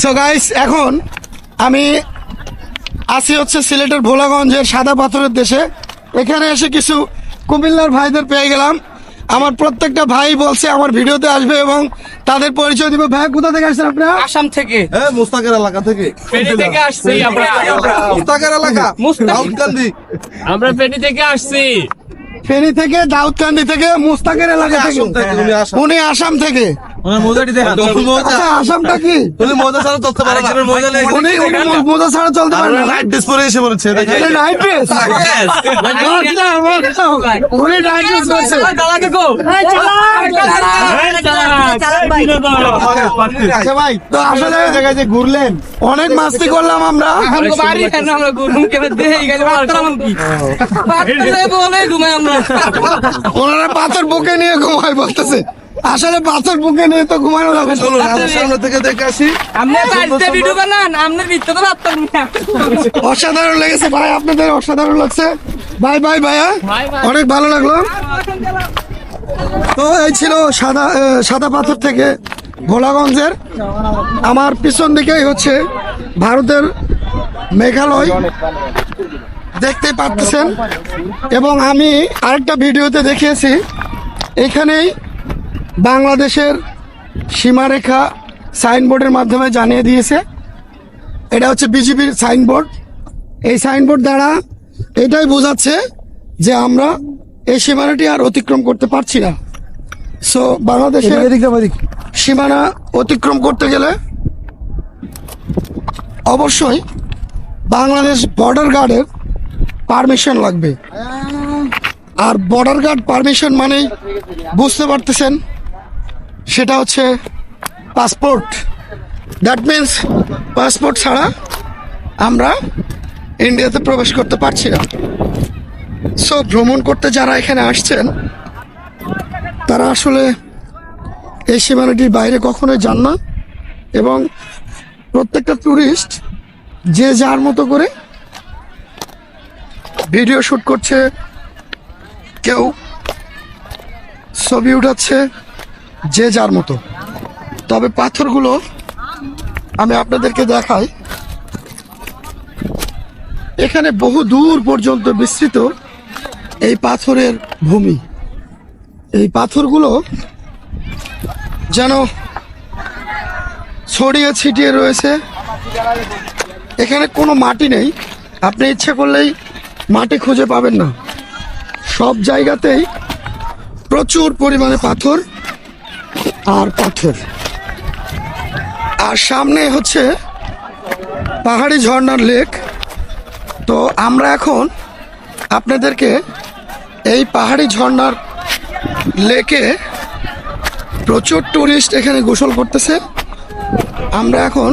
So guys এখন আমি আসি হচ্ছে সিলেটের ভোলাগঞ্জের সাদা পাথরের দেশে। এখানে এসে কিছু কুমিল্লার ভাইদের পেয়ে গেলাম। আমার প্রত্যেকটা ভাই বলছে আমার ভিডিওতে আসবে এবং তাদের পরিচয় দিবে। ভাই কোথা থেকে আসছেন আপনারা? আসাম থেকে। হ্যাঁ মুস্তাকের এলাকা থেকে। পেটি থেকে আসছি আমরা। মুস্তাকের এলাকা। দাউদকান্দি। আমরা পেটি থেকে আসছি। ফেনী থেকে দাউদকান্দি থেকে মুস্তাকের এলাকা থেকে। উনি আসাম থেকে, উনি আসাম। উনি আসাম থেকে আচ্ছা আসামটা কি তুমি মজা ছাড়া চলতে পারো না উনি উনি মোজা ছাড়া চলতে পারে না রাইট ড্রেস পরে এসে বলেছে দেখে এটা নাইট ড্রেস উনি নাইট ড্রেস পরছে আচ্ছা ভাই তো আসলে জায়গায় যে ঘুরলেন অনেক মাস্তি করলাম আমরা ওনারা পাথর বুকে নিয়ে ঘুমাই বলতেছে আসলে পাথর বুকে নিয়ে তো ঘুমানো যাবে না। চলো সামনে থেকে দেখে আসি। অসাধারণ লেগেছে ভাই আপনাদের অসাধারণ লাগছে। বাই বাই ভাইয়া অনেক ভালো লাগল। তো এই ছিল সাদা সাদা পাথর থেকে ভোলাগঞ্জের আমার পিছন দিকেই হচ্ছে ভারতের মেঘালয়। দেখতে পাচ্ছেন। এবং আমি আরেকটা ভিডিওতে দেখিয়েছি। এখানেই বাংলাদেশের সীমারেখা সাইনবোর্ডের মাধ্যমে জানিয়ে দিয়েছে। এটা হচ্ছে বিজেপির সাইনবোর্ড। এই সাইনবোর্ড দ্বারা এটাই বোঝাচ্ছে যে আমরা এই সীমানাটি আর অতিক্রম করতে পারছি না। সো বাংলাদেশের সীমানা অতিক্রম করতে গেলে অবশ্যই বাংলাদেশ বর্ডার গার্ডের পারমিশন লাগবে। আর বর্ডার গার্ড পারমিশন মানেই বুঝতে পারতেছেন সেটা হচ্ছে পাসপোর্ট। দ্যাট মিন্স পাসপোর্ট ছাড়া আমরা ইন্ডিয়াতে প্রবেশ করতে পারছি না। সো ভ্রমণ করতে যারা এখানে আসছেন, তারা আসলে এই সীমানাটির বাইরে কখনোই যান না এবং প্রত্যেকটা ট্যুরিস্ট যে যার মতো করে ভিডিও শ্যুট করছে, কেউ ছবি উঠাচ্ছে যে যার মতো। তবে পাথরগুলো আমি আপনাদেরকে দেখাই। এখানে বহু দূর পর্যন্ত বিস্তৃত এই পাথরের ভূমি। এই পাথরগুলো যেন ছড়িয়ে ছিটিয়ে রয়েছে। এখানে কোনো মাটি নেই। আপনি ইচ্ছে করলেই মাটি খুঁজে পাবেন না। সব জায়গাতেই প্রচুর পরিমাণে পাথর আর পাথর। আর সামনে হচ্ছে পাহাড়ি ঝর্ণার লেক। তো আমরা এখন আপনাদেরকে এই পাহাড়ি ঝর্ণার লেকে প্রচুর টুরিস্ট এখানে গোসল করতেছে। আমরা এখন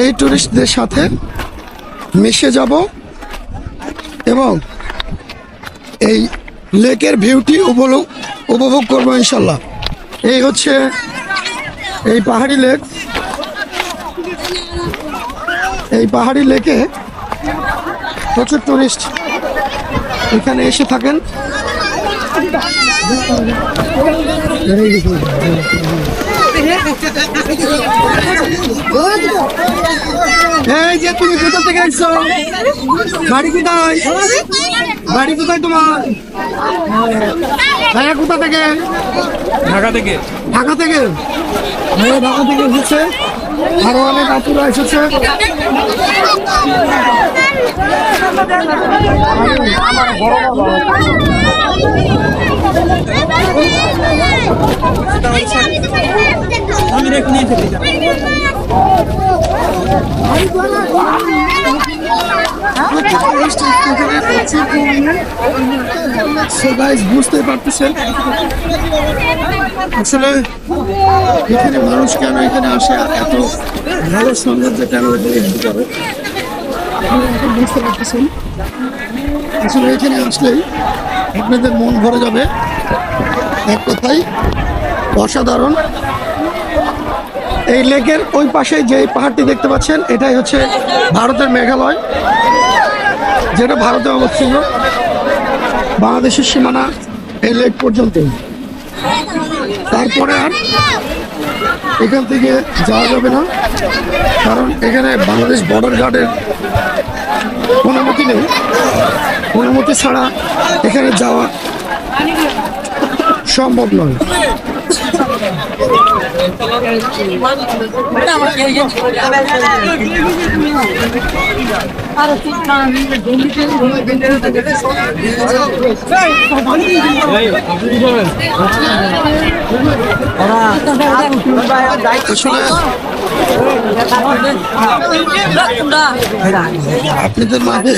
এই টুরিস্টদের সাথে মিশে যাব এবং এই লেকের ভিউটি উপভোগ উপভোগ করব ইনশাল্লাহ। এই হচ্ছে এই পাহাড়ি লেক। এই পাহাড়ি লেকে প্রচুর টুরিস্ট এখানে এসে থাকেন। এই যে তুমি কোথা থেকে আসছো? বাড়ি কোথায়? বাড়ি কোথায় তোমার? ভাইয়া কোথা থেকে? ঢাকা থেকে। ঢাকা থেকে? ভাইয়া ঢাকা থেকে এসেছে। আরও অনেক আপুরা এসেছে So guys, বুঝতে পারতেছেন আসলে এখানে মানুষ কেন এখানে আসে আর এত ভালো সৌন্দর্য কেন উপলব্ধি করে বুঝতে পারতেছেন আসলে এখানে আসলেই আপনাদের মন ভরে যাবে এক কথাই অসাধারণ এই লেকের ওই পাশে যে পাহাড়টি দেখতে পাচ্ছেন, এটাই হচ্ছে ভারতের মেঘালয়। যেটা ভারতে অবস্থিত, বাংলাদেশের সীমানা এই লেক পর্যন্ত। তারপরে আর এখান থেকে যাওয়া যাবে না, কারণ এখানে বাংলাদেশ বর্ডার গার্ডের অনুমতি নেই। অনুমতি ছাড়া এখানে যাওয়া সম্ভব নয় আসলে আপনাদের মাঝে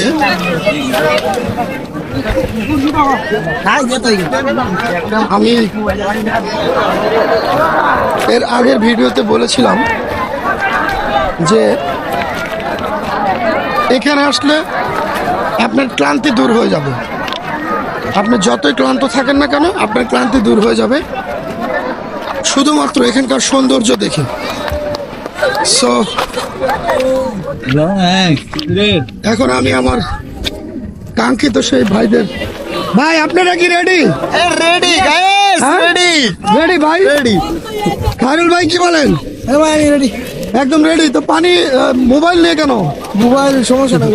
আমি এর আগের ভিডিওতে বলেছিলাম যে এখানে আসলে আপনার ক্লান্তি দূর হয়ে যাবে। আপনি যতই ক্লান্ত থাকেন না কেন আপনার ক্লান্তি দূর হয়ে যাবে। শুধুমাত্র এখানকার সৌন্দর্য দেখে। সো এখন আমি আমার কাঙ্ক্ষিত সেই ভাইদের ভাই আপনারা কি রেডি রেডি গাইস হ্যাঁ? রেডি রেডি ভাই? রেডি খায়রুল ভাই কি বলেন? ভাই রেডি একদম রেডি তো পানি মোবাইল নিয়ে কেন? মোবাইল সমস্যা না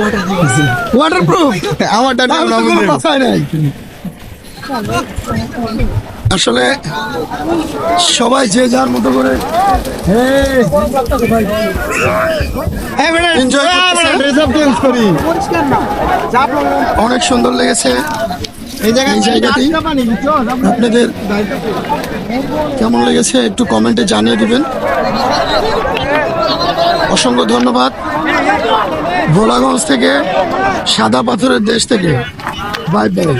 ওয়াটার প্রুফ আমারটা কোনো কথাই নাই। আসলে সবাই যে যার মতো করে Enjoy করতেছে। করি অনেক সুন্দর লেগেছে। এই জায়গাটি আপনাদের কেমন লেগেছে একটু কমেন্টে জানিয়ে দিবেন। অসংখ্য ধন্যবাদ। ভোলাগঞ্জ থেকে সাদা পাথরের দেশ থেকে। Bye bye.